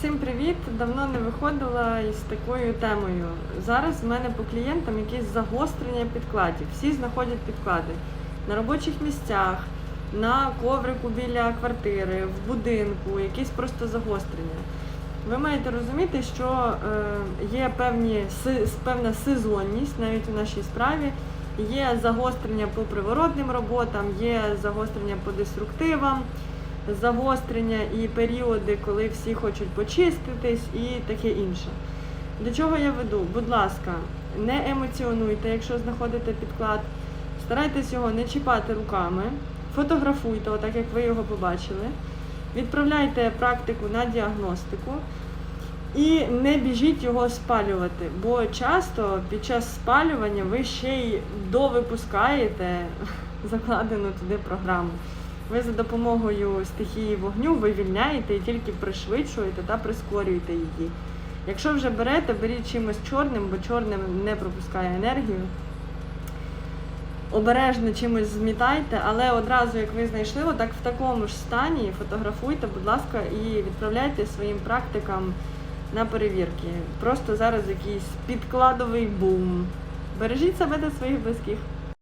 Всім привіт! Давно не виходила із такою темою. Зараз в мене по клієнтам якісь загострення підкладів. Всі знаходять підклади на робочих місцях, на коврику біля квартири, в будинку, якісь просто загострення. Ви маєте розуміти, що е, є певні, певна сезонність навіть у нашій справі. Є загострення по приворотним роботам, є загострення по деструктивам, загострення і періоди, коли всі хочуть почиститись і таке інше. До чого я веду? Будь ласка, не емоціонуйте, якщо знаходите підклад, старайтесь його не чіпати руками, фотографуйте, отак як ви його побачили, відправляйте практику на діагностику. І не біжіть його спалювати, бо часто під час спалювання ви ще й довипускаєте закладену туди програму. Ви за допомогою стихії вогню вивільняєте і тільки пришвидшуєте та прискорюєте її. Якщо вже берете, беріть чимось чорним, бо чорним не пропускає енергію. Обережно чимось змітайте, але одразу, як ви знайшли, отак в такому ж стані фотографуйте, будь ласка, і відправляйте своїм практикам на перевірки. Просто зараз якийсь підкладовий бум. Бережіть себе та своїх близьких.